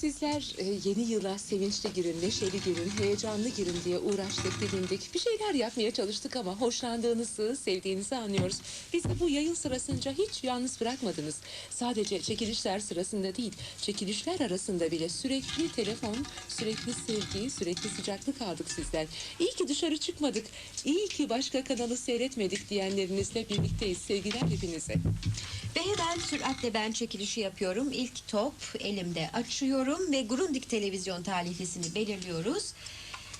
sizler e, yeni yıla sevinçli girin, neşeli girin, heyecanlı girin diye uğraştık, didindik. Bir şeyler yapmaya çalıştık ama hoşlandığınızı, sevdiğinizi anlıyoruz. Bizi bu yayın sırasınca hiç yalnız bırakmadınız. Sadece çekilişler sırasında değil, çekilişler arasında bile sürekli telefon, sürekli sevgi, sürekli sıcaklık aldık sizden. İyi ki dışarı çıkmadık, iyi ki başka kanalı seyretmedik diyenlerinizle birlikteyiz. Sevgiler hepinize. Ve hemen süratle ben çekilişi yapıyorum. İlk top elimde açıyorum ve Grundig televizyon talihlisini belirliyoruz.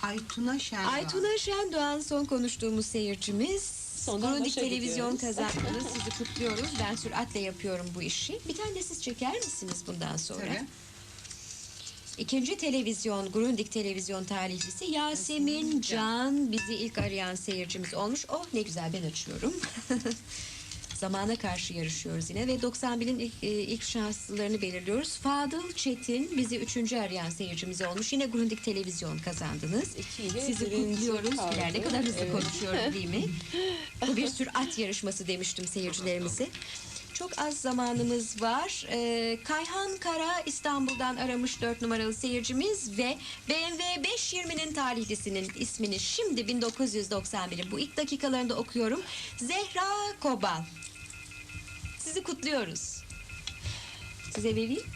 Aytuna Şendoğan. Aytuna Şendoğan son konuştuğumuz seyircimiz. Sondan Grundig başa televizyon gidiyoruz. kazandınız. Sizi kutluyoruz. Ben süratle yapıyorum bu işi. Bir tane de siz çeker misiniz bundan sonra? Tabii. İkinci televizyon, Grundig televizyon talihlisi Yasemin Yasemin Can bizi ilk arayan seyircimiz olmuş. Oh ne güzel ben açıyorum. Zamana karşı yarışıyoruz yine ve 91'in ilk, e, ilk şanslılarını belirliyoruz. Fadıl Çetin bizi üçüncü arayan seyircimiz olmuş. Yine Grundig televizyon kazandınız. İkiyle Sizi kutluyoruz. Birer ne kadar hızlı Evet. konuşuyorum değil mi? Bu bir sürat yarışması demiştim seyircilerimize. Çok az zamanımız var. Ee, Kayhan Kara İstanbul'dan aramış 4 numaralı seyircimiz ve BMW 520'nin talihlisinin ismini şimdi 1991'in bu ilk dakikalarında okuyorum. Zehra Kobal. Sizi kutluyoruz. Size vereyim.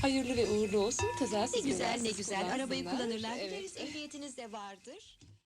Hayırlı ve uğurlu olsun. Kazasız Ne güzel ne belasız güzel. Arabayı kullanırlar. Evet. Biliriz ehliyetiniz de vardır.